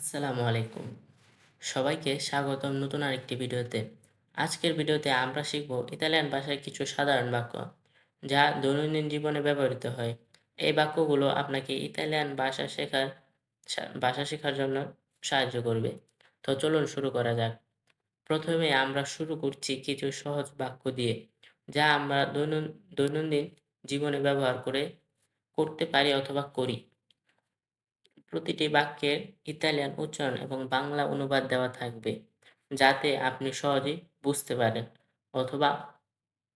আসসালামু আলাইকুম। সবাইকে স্বাগতম নতুন আরেকটি ভিডিওতে। আজকের ভিডিওতে আমরা শিখব ইতালিয়ান ভাষায় কিছু সাধারণ বাক্য, যা দৈনন্দিন জীবনে ব্যবহৃত হয়। এই বাক্যগুলো আপনাকে ইতালিয়ান ভাষা শেখার ভাষা শেখার জন্য সাহায্য করবে। তো চলুন শুরু করা যাক। প্রথমে আমরা শুরু করছি কিছু সহজ বাক্য দিয়ে, যা আমরা দৈনন্দিন দৈনন্দিন জীবনে ব্যবহার করে, করতে পারি অথবা করি। প্রতিটি বাক্যের ইতালিয়ান উচ্চারণ এবং বাংলা অনুবাদ দেওয়া থাকবে, যাতে আপনি সহজেই বুঝতে পারেন অথবা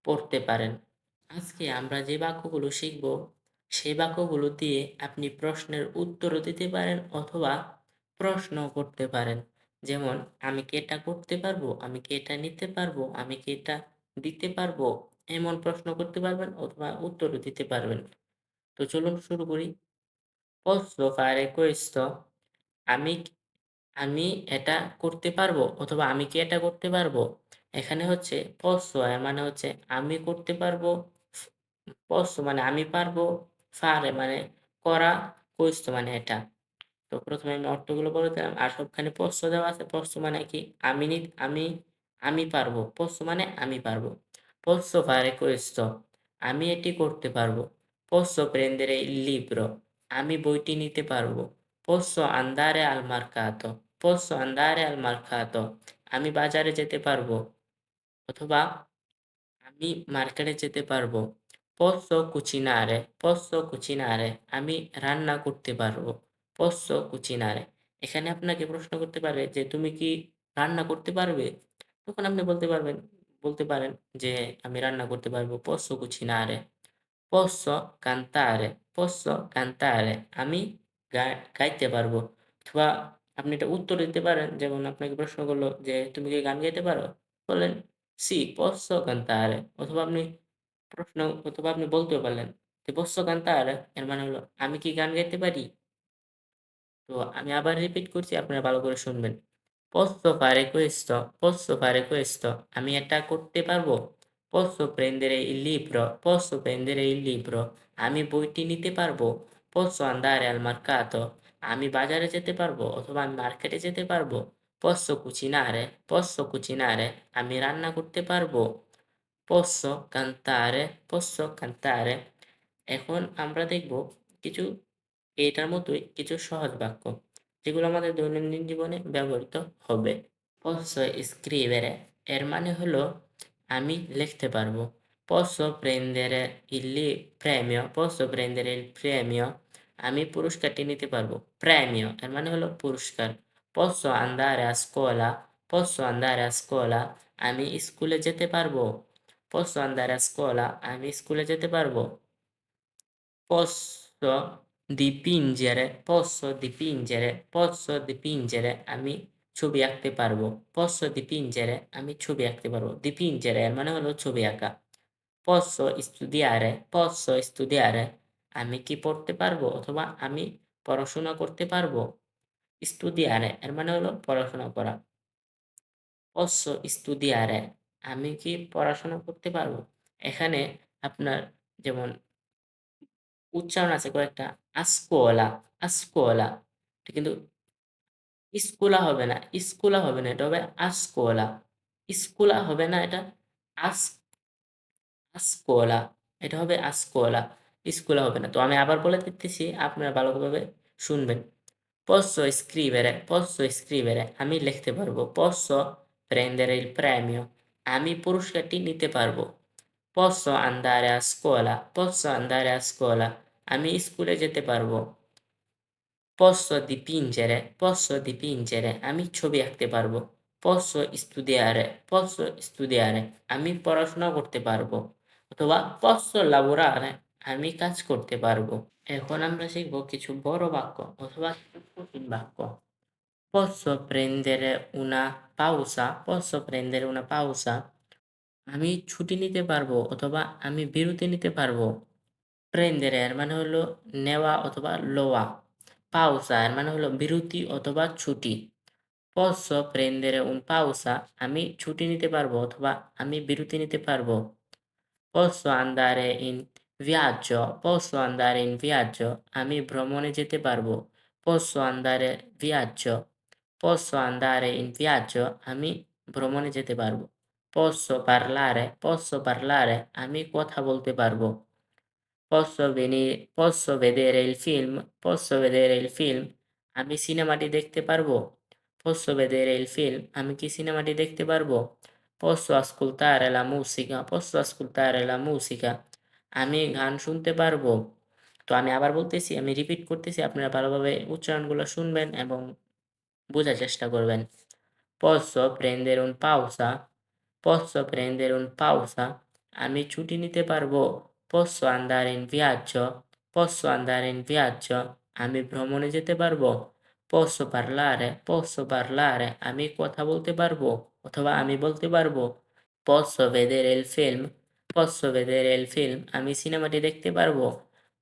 পড়তে পারেন। আজকে আমরা যে বাক্যগুলো শিখব, সেই বাক্যগুলো দিয়ে আপনি প্রশ্নের উত্তরও দিতে পারেন অথবা প্রশ্ন করতে পারেন। যেমন, আমি কি এটা করতে পারব? আমি কি এটা নিতে পারব? আমি কি এটা দিতে পারব? এমন প্রশ্ন করতে পারবেন অথবা উত্তরও দিতে পারবেন। তো চলুন শুরু করি। Posso fare questo? আমি আমি এটা করতে পারব অথবা আমি কি এটা করতে পারব? এখানে হচ্ছে posso এর মানে হচ্ছে আমি করতে পারব। posso মানে আমি পারব। fare মানে করা। questo মানে এটা। তো প্রথমে আমি অর্থগুলো বলে দিলাম। আর সবখানে posso দেওয়া আছে। posso মানে কি আমি নি, আমি আমি পারব। posso মানে আমি পারব। posso fare questo? আমি এটি করতে পারব। posso prendere il libro? আমি বইটি নিতে পারব। posso andare al mercato? posso andare al mercato? আমি বাজারে যেতে পারব। অথবা আমি মার্কেটে যেতে পারব। posso cucinare? posso cucinare? আমি রান্না করতে পারব। posso cucinare? এখানে আপনাকে প্রশ্ন করতে পারে যে, তুমি কি রান্না করতে পারবে? তখন আপনি বলতে পারবেন, বলতে পারেন যে, আমি রান্না করতে পারব। posso cucinare? posso cantare? posso cantare? আমি গাইতে পারব। অথবা আপনি এটা উত্তর দিতে পারেন, যেমন আপনাকে প্রশ্ন করল যে, তুমি কি গান গাইতে পারো? বললেন sì posso cantare অথবা আপনি প্রশ্ন, অথবা আপনি বলতেও পারলেন যে, posso cantare এর মানে হলো, আমি কি গান গাইতে পারি? তো আমি আবার রিপিট করছি, আপনারা ভালো করে শুনবেন। posso fare questo? posso fare questo? আমি এটা করতে পারব? posso prendere il libro? posso prendere il libro? আমি বইটি নিতে পারব? posso andare al mercato? আমি বাজারে যেতে পারব অথবা আমি মার্কেটে যেতে পারব? posso cucinare? posso cucinare? আমি রান্না করতে পারব? posso cantare? posso cantare? এখন আমরা দেখব কিছু, এটার মতোই কিছু সহজ বাক্য, যেগুলো আমাদের দৈনন্দিন জীবনে ব্যবহৃত হবে posso scrivere এর মানে হলো, আমি লিখতে পারব posso prendere il li- premio posso prendere il premio আমি পুরস্কারটি নিতে পারবো premio এর মানে হলো পুরস্কার posso andare a scuola posso andare a scuola আমি স্কুলে যেতে পারবো posso andare a scuola আমি স্কুলে যেতে পারবো posso dipingere posso dipingere posso dipingere আমি ছবি আঁকতে পারবো posso dipingere আমি ছবি আঁকতে পারবো dipingere এর মানে হলো ছবি আঁকা posso studiare? Posso studiare? আমি কি পড়তে পারব অথবা আমি পড়াশোনা করতে পারব studiare এর মানে হলো পড়াশোনা করা posso studiare? আমি কি পড়াশোনা করতে পারব এখানে আপনার যেমন উচ্চারণ আছে কয়েকটা আস্কোলা আস্কোলা কিন্তু স্কুলা হবে না স্কুলা হবে না এটা হবে আস্কোলা স্কুলা হবে না এটা আস আসকোলা, এটা হবে আসকোলা, স্কুলা হবে না। তো আমি আবার বলে দিতেছি, আপনারা ভালোভাবে শুনবেন। পশো স্ক্রিবেরে পশো স্ক্রিবেরে আমি লিখতে পারব পশো প্রেন্দের প্রেমিও, আমি পুরস্কারটি নিতে পারব। পশো আন্দারে আসকোলা পশো আন্দারে আসকোলা, আমি স্কুলে যেতে পারব। পশো দিপিঞ্জেরে পশো দিপিঞ্জেরে আমি ছবি আঁকতে পারব। পশো স্টুডিয়ারে পশো স্টুডিয়ারে আমি পড়াশোনা করতে পারব। অথবা posso lavorare আমি কাজ করতে পারব। এখন আমরা শিখব কিছু বড় বাক্য অথবা কঠিন বাক্য। posso prendere উনা pausa posso prendere উনা pausa আমি ছুটি নিতে পারব অথবা আমি বিরতি নিতে পারব। প্রেন্দেরে এর মানে হলো নেওয়া অথবা লোয়া পাউসা এর মানে হলো বিরতি অথবা ছুটি। posso prendere উন pausa আমি ছুটি নিতে পারব অথবা আমি বিরতি নিতে পারব। posso andare in viaggio posso andare in viaggio আমি ভ্রমণে যেতে পারবো posso andare viaggio posso andare in viaggio আমি ভ্রমণে যেতে পারবো posso parlare posso parlare আমি কথা বলতে পারবো posso venire posso vedere il film posso vedere il film আমি সিনেমাটি দেখতে পারবো posso vedere il film আমি কি সিনেমাটি দেখতে পারবো Posso ascoltare la musica posso ascoltare la musica আমি গান শুনতে পারব তো আমি আবার বলতেছি আমি রিপিট করতেছি আপনারা ভালোভাবে উচ্চারণগুলো শুনবেন এবং বোঝার চেষ্টা করবেন posso prendere un pausa posso prendere un pausa আমি ছুটি নিতে পারব posso andare in viaggio posso andare in viaggio আমি ভ্রমণে যেতে পারব posso parlare? Posso parlare? আমি কথা বলতে পারব? অথবা আমি বলতে পারব? Posso vedere il film? Posso vedere il film? আমি সিনেমাটি দেখতে পারব?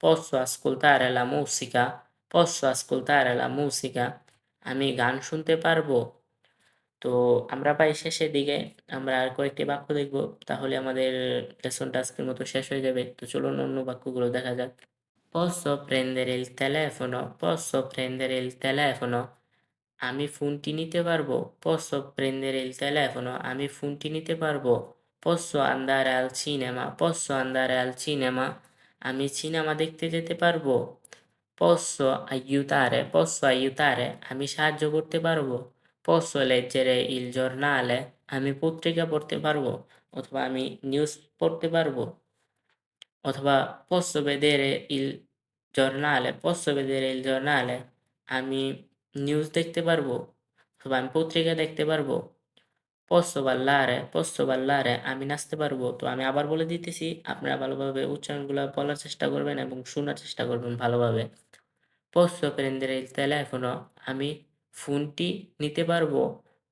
Posso ascoltare la musica? Posso ascoltare la musica? আমি গান শুনতে পারব? তো আমরা প্রায় শেষের দিকে, আমরা আর কয়েকটি বাক্য দেখব, তাহলে আমাদের লেসনটা আজকের মতো শেষ হয়ে যাবে। তো চলুন অন্য বাক্যগুলো দেখা যাক। posso prendere il telefono posso prendere il telefono আমি ফোনটি নিতে পারবো posso prendere il telefono আমি ফোনটি নিতে পারবো posso andare al cinema posso andare al cinema আমি সিনেমা দেখতে যেতে পারবো posso aiutare posso aiutare আমি সাহায্য করতে পারবো posso leggere il giornale আমি পত্রিকা পড়তে পারবো অথবা আমি নিউজ পড়তে পারবো অথবা posso vedere il giornale posso vedere il giornale আমি নিউজ দেখতে পারব অথবা আমি পত্রিকা দেখতে পারব posso ballare posso ballare আমি নাচতে পারব তো আমি আবার বলে দিতেছি আপনারা ভালোভাবে উচ্চারণগুলো বলার চেষ্টা করবেন এবং শোনার চেষ্টা করবেন ভালোভাবে posso prendere il telefono আমি ফোনটি নিতে পারব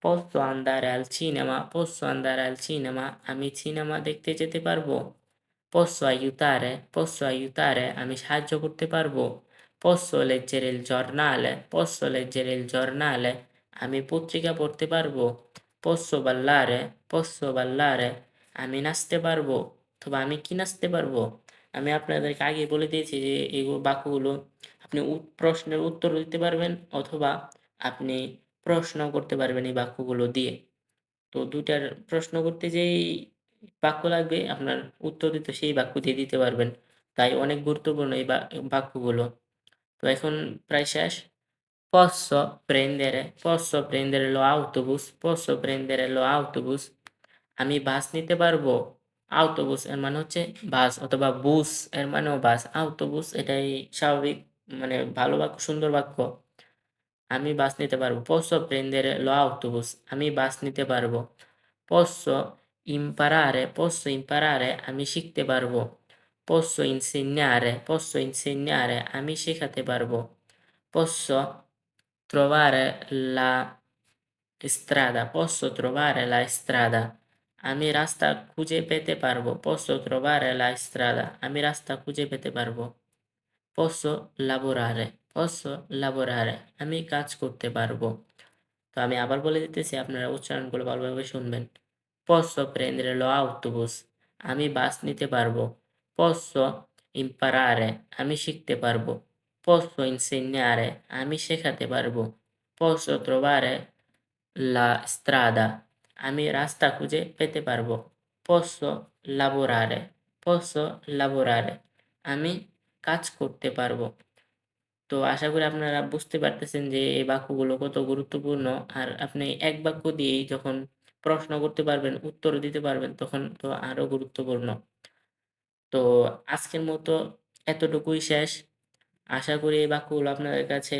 posso andare al cinema posso andare al cinema আমি সিনেমা দেখতে যেতে পারব posso aiutare? Posso aiutare? আমি সাহায্য করতে পারব posso leggere il giornale? Posso leggere il giornale? আমি পত্রিকা পড়তে পারব posso ballare? Posso ballare? আমি নাচতে পারব অথবা আমি কি নাচতে পারব আমি আপনাদেরকে আগে বলে দিয়েছি যে এই বাক্যগুলো আপনি প্রশ্নের উত্তর দিতে পারবেন অথবা আপনি প্রশ্ন করতে পারবেন এই বাক্যগুলো দিয়ে তো দুটার প্রশ্ন করতে যেই বাক্য লাগবে, আপনার উত্তর দিতে সেই বাক্য দিয়ে দিতে পারবেন। তাই অনেক গুরুত্বপূর্ণ এই বাক্যগুলো। তো এখন প্রায় শেষ। posso prendere posso prendere lo autobus posso prendere lo autobus আমি বাস নিতে পারব? আউটোবুস এর মানে হচ্ছে বাস অথবা বুস এর মানেও বাস। আউটোবুস এটাই স্বাভাবিক মানে ভালো বাক্য, সুন্দর বাক্য। আমি বাস নিতে পারব। posso prendere lo autobus আমি বাস নিতে পারব। posso imparare posso imparare আমি শিখতে পারবো posso insegnare posso insegnare আমি শেখাতে পারবো posso trovare la strada posso trovare la strada আমি রাস্তা খুঁজে পেতে পারবো posso trovare la strada আমি রাস্তা খুঁজে পেতে পারবো posso lavorare posso lavorare আমি কাজ করতে পারবো তো আমি আবার বলে দিতেছি আপনারা উচ্চারণগুলো ভালোভাবে শুনবেন posso prendere lo autobus? আমি বাস নিতে পারব posso imparare আমি শিখতে পারব posso insegnare আমি শেখাতে পারব posso trovare la strada. আমি রাস্তা খুঁজে পেতে পারব posso lavorare. Posso lavorare. আমি কাজ করতে পারব। তো আশা করি আপনারা বুঝতে পারতেছেন যে এই বাক্যগুলো কত গুরুত্বপূর্ণ। আর আপনি এক বাক্য দিয়েই যখন প্রশ্ন করতে পারবেন, উত্তর দিতে পারবেন, তখন তো আরও গুরুত্বপূর্ণ। তো আজকের মতো এতটুকুই শেষ। আশা করি এই বাক্যগুলো আপনাদের কাছে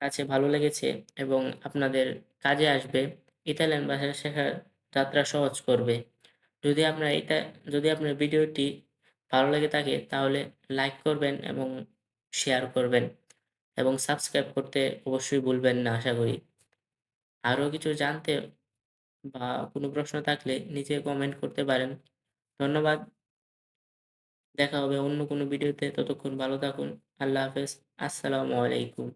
কাছে ভালো লেগেছে এবং আপনাদের কাজে আসবে। ইতালিয়ান ভাষা শেখার যাত্রা সহজ করবে। যদি আপনার এটা যদি আপনার ভিডিওটি ভালো লেগে থাকে, তাহলে লাইক করবেন এবং শেয়ার করবেন এবং সাবস্ক্রাইব করতে অবশ্যই ভুলবেন না, আশা করি। আরও কিছু জানতে বা কোনো প্রশ্ন থাকলে নিচে কমেন্ট করতে পারেন। ধন্যবাদ। দেখা হবে অন্য কোনো ভিডিওতে ততক্ষণ ভালো থাকুন। আল্লাহ হাফেজ। আসসালামু আলাইকুম।